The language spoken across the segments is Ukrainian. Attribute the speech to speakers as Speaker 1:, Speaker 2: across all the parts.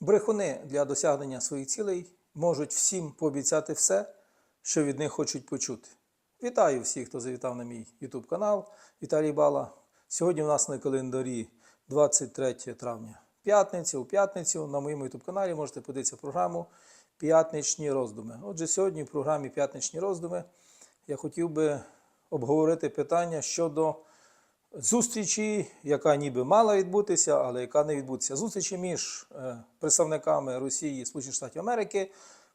Speaker 1: Брехуни для досягнення своїх цілей можуть всім пообіцяти все, що від них хочуть почути. Вітаю всіх, хто завітав на мій YouTube канал. Віталій Бала. Сьогодні у нас на календарі 23 травня. П'ятниця. У п'ятницю на моєму YouTube каналі можете подивитися програму П'ятничні роздуми. Отже, сьогодні в програмі П'ятничні роздуми я хотів би обговорити питання щодо зустрічі, яка ніби мала відбутися, але яка не відбутися. Зустрічі між е, представниками Росії і Сполучених Штатів Америки.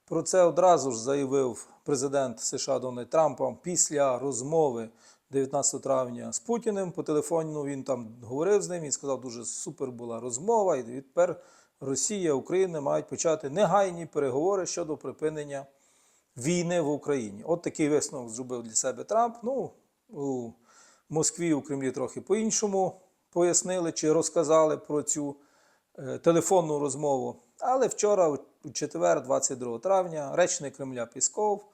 Speaker 1: Про це одразу ж заявив президент США Дональд Трамп після розмови 19 травня з Путіним по телефону. Він там говорив з ним. Він сказав, дуже супер була розмова. І тепер Росія, Україна мають почати негайні переговори щодо припинення війни в Україні. От такий висновок зробив для себе Трамп. Ну, у Москві, у Кремлі трохи по-іншому пояснили чи розказали про цю е, телефонну розмову. Але вчора, у четвер, 22 травня, речник Кремля Пісков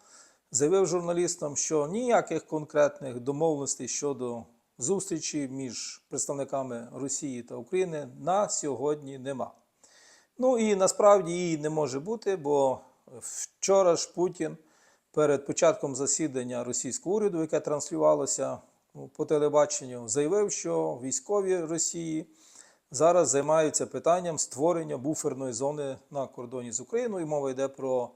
Speaker 1: заявив журналістам, що ніяких конкретних домовленостей щодо зустрічі між представниками Росії та України на сьогодні нема. Ну і насправді її не може бути, бо вчора ж Путін перед початком засідання російського уряду, яке транслювалося по телебаченню, заявив, що військові Росії зараз займаються питанням створення буферної зони на кордоні з Україною. Мова йде про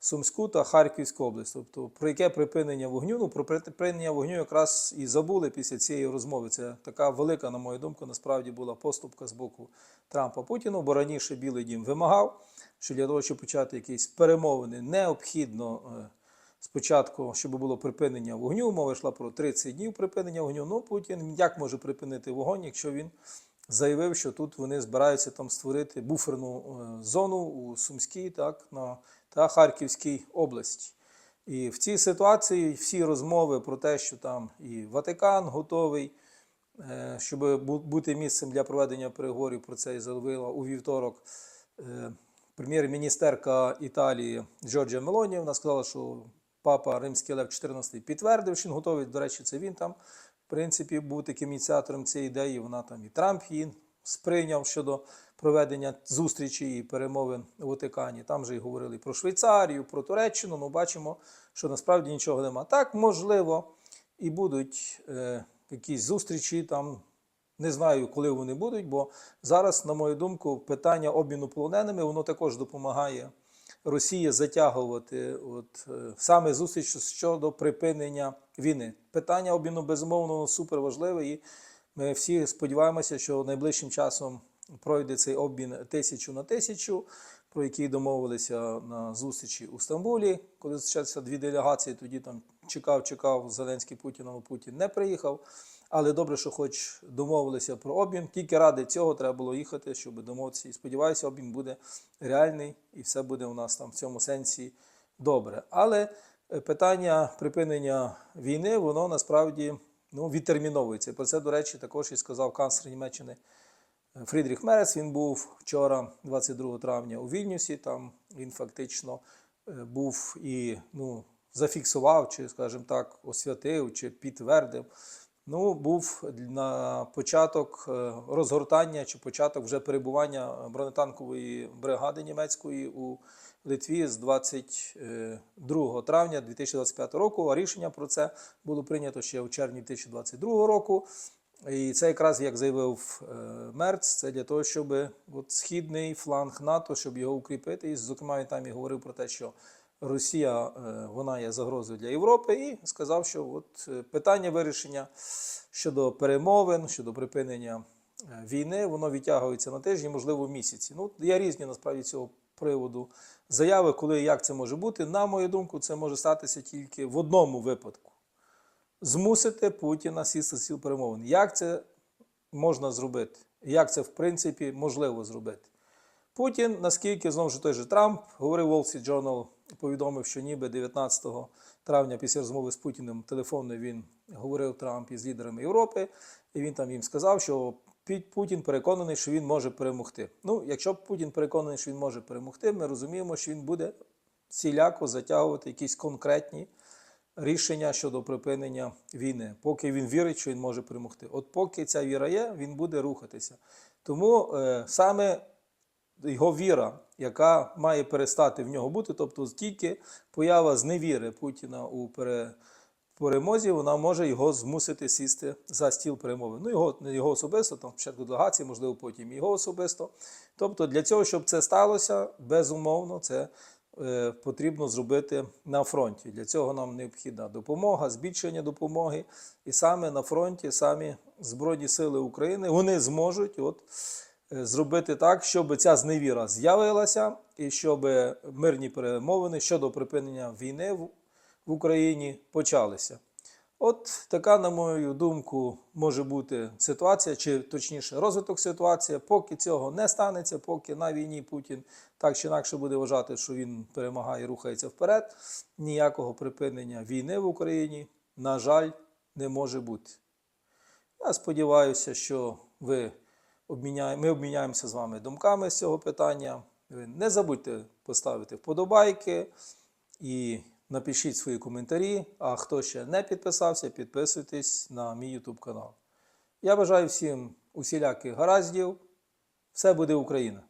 Speaker 1: Сумську та Харківську область. Тобто про яке припинення вогню? Ну про припинення вогню якраз і забули після цієї розмови. Це така велика, на мою думку, насправді була поступка з боку Трампа Путіну, бо раніше Білий Дім вимагав, що для того, щоб почати якісь перемовини, необхідно. Спочатку, щоб було припинення вогню, мова йшла про 30 днів припинення вогню. Ну, Путін як може припинити вогонь, якщо він заявив, що тут вони збираються там створити буферну е, зону у Сумській так, на, та Харківській області. І в цій ситуації всі розмови про те, що там і Ватикан готовий, е, щоб бути місцем для проведення переговорів, про це і заявила у вівторок е, прем'єр-міністерка Італії Джорджія Мелоні. Вона сказала, що папа Римський Лев XIV підтвердив, що він готовий. До речі, це він там, в принципі, був таким ініціатором цієї ідеї. Вона там і Трамп її сприйняв щодо проведення зустрічі і перемовин у Ватикані. Там же й говорили про Швейцарію, про Туреччину. Ну, бачимо, що насправді нічого нема. Так, можливо, і будуть е, якісь зустрічі там. Не знаю, коли вони будуть, бо зараз, на мою думку, питання обміну полоненими воно також допомагає Росії затягувати от, е, саме зустріч щодо припинення війни. Питання обміну безумовно суперважливе, супер важливе, і ми всі сподіваємося, що найближчим часом пройде цей обмін тисячу на тисячу, про який домовилися на зустрічі у Стамбулі, коли зустрічалися дві делегації. Тоді там чекав, чекав Зеленський Путін, Путін не приїхав. Але добре, що хоч домовилися про обмін. Тільки ради цього треба було їхати, щоб домовитися. І сподіваюся, обмін буде реальний і все буде у нас там в цьому сенсі добре. Але е, питання припинення війни, воно насправді ну, відтерміновується. Про це, до речі, також і сказав канцлер Німеччини Фрідріх Мерец. Він був вчора, 22 травня, у Вільнюсі. Там він фактично е, був і ну, зафіксував, чи, скажімо так, освятив, чи підтвердив. Ну, був на початок е, розгортання чи початок вже перебування бронетанкової бригади німецької у Литві з 22 травня 2025 року. А рішення про це було прийнято ще у червні 2022 року. І це якраз як заявив е, Мерц, це для того, щоб от східний фланг НАТО, щоб його укріпити. І, зокрема, він там і говорив про те, що Росія е, вона є загрозою для Європи, і сказав, що от е, питання вирішення щодо перемовин, щодо припинення е, війни, воно відтягується на тижні, можливо, місяці. Ну, є різні насправді цього приводу заяви, коли і як це може бути. На мою думку, це може статися тільки в одному випадку змусити Путіна сісти з сіл перемовин. Як це можна зробити? Як це, в принципі, можливо зробити? Путін, наскільки знову ж той же Трамп, говорив Wall Street Journal, повідомив, що ніби 19 травня після розмови з Путіним телефонно він говорив Трамп із лідерами Європи, і він там їм сказав, що Путін переконаний, що він може перемогти. Ну, якщо Путін переконаний, що він може перемогти, ми розуміємо, що він буде ціляко затягувати якісь конкретні рішення щодо припинення війни, поки він вірить, що він може перемогти. От поки ця віра є, він буде рухатися. Тому е, саме його віра, яка має перестати в нього бути, тобто тільки поява зневіри Путіна у пере, перемозі, вона може його змусити сісти за стіл перемови. Ну, його, його особисто, там спочатку делегації, можливо, потім його особисто. Тобто, для цього, щоб це сталося, безумовно, це е, потрібно зробити на фронті. Для цього нам необхідна допомога, збільшення допомоги. І саме на фронті, самі Збройні Сили України, вони зможуть от, зробити так, щоб ця зневіра з'явилася і щоб мирні перемовини щодо припинення війни в в Україні почалися. От така, на мою думку, може бути ситуація, чи точніше розвиток ситуації. Поки цього не станеться, поки на війні Путін так чи інакше буде вважати, що він перемагає і рухається вперед, ніякого припинення війни в Україні, на жаль, не може бути. Я сподіваюся, що ви обміняє- ми обміняємося з вами думками з цього питання. Не забудьте поставити вподобайки і напишіть свої коментарі. А хто ще не підписався, підписуйтесь на мій YouTube канал. Я бажаю всім усіляких гараздів. Все буде Україна!